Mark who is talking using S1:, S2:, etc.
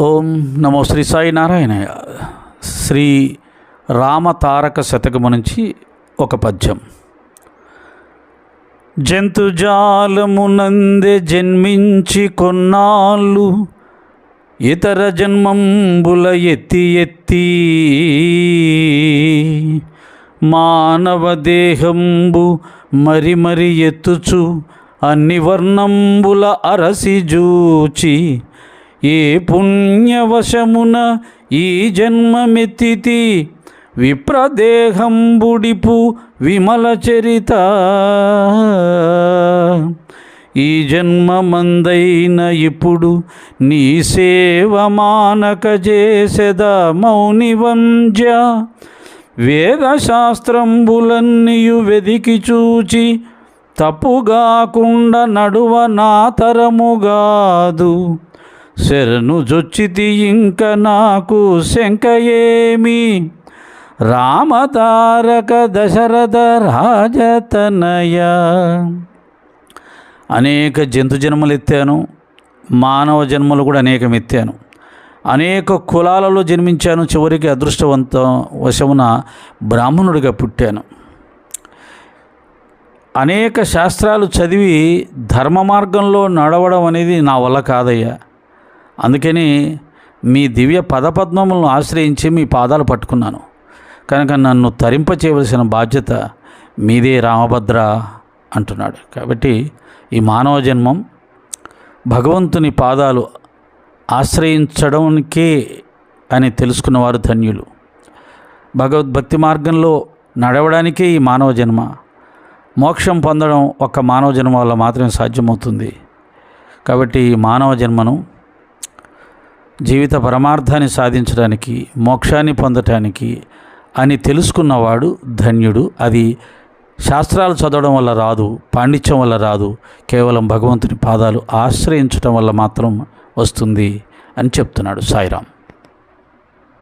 S1: ఓం నమో శ్రీ సాయి నారాయణ శ్రీ రామతారక శతకము నుంచి ఒక పద్యం. జంతుజాలమునందే జన్మించి కొన్నాళ్ళు ఇతర జన్మంబుల ఎత్తి ఎత్తి మానవ దేహంబు మరి మరి ఎత్తుచు అన్ని వర్ణంబుల అరసి జూచి ఏ పుణ్యవశమున ఈ జన్మమెత్తితి? విప్రదేహంబుడిపు విమల చరిత. ఈ జన్మమందైన ఇప్పుడు నీ సేవ మానక చేసెద మౌని వంజ వేదశాస్త్రంబులన్నీయు వెదికి చూచి తప్పుగాకుండా నడువ నా తరముగాదు. శరణు జొచ్చితి ఇంక నాకు శంక ఏమి? రామతారక దశరథ రాజతనయ. అనేక జంతు జన్మలు ఎత్తాను మానవ జన్మలు కూడా అనేకం ఎత్తాను. అనేక కులాలలో జన్మించాను చివరికి అదృష్టవంత వశమున బ్రాహ్మణుడిగా పుట్టాను. అనేక శాస్త్రాలు చదివి ధర్మ మార్గంలో నడవడం అనేది నా వల్ల కాదయ్యా. అందుకని మీ దివ్య పదపద్మములను ఆశ్రయించి మీ పాదాలు పట్టుకున్నాను. కనుక నన్ను తరింప చేయవలసిన బాధ్యత మీదే రామభద్ర అంటున్నాడు. కాబట్టి ఈ మానవ జన్మం భగవంతుని పాదాలు ఆశ్రయించడానికే అని తెలుసుకున్నవారు ధన్యులు. భగవద్భక్తి మార్గంలో నడవడానికే ఈ మానవ జన్మ. మోక్షం పొందడం ఒక్క మానవ జన్మ వల్ల మాత్రమే సాధ్యమవుతుంది. కాబట్టి ఈ మానవ జన్మను జీవిత పరమార్థాన్ని సాధించడానికి మోక్షాన్ని పొందటానికి అని తెలుసుకున్నవాడు ధన్యుడు. అది శాస్త్రాలు చదవడం వల్ల రాదు పాండిత్యం వల్ల రాదు కేవలం భగవంతుని పాదాలు ఆశ్రయించడం వల్ల మాత్రం వస్తుంది అని చెప్తున్నాడు సాయిరాం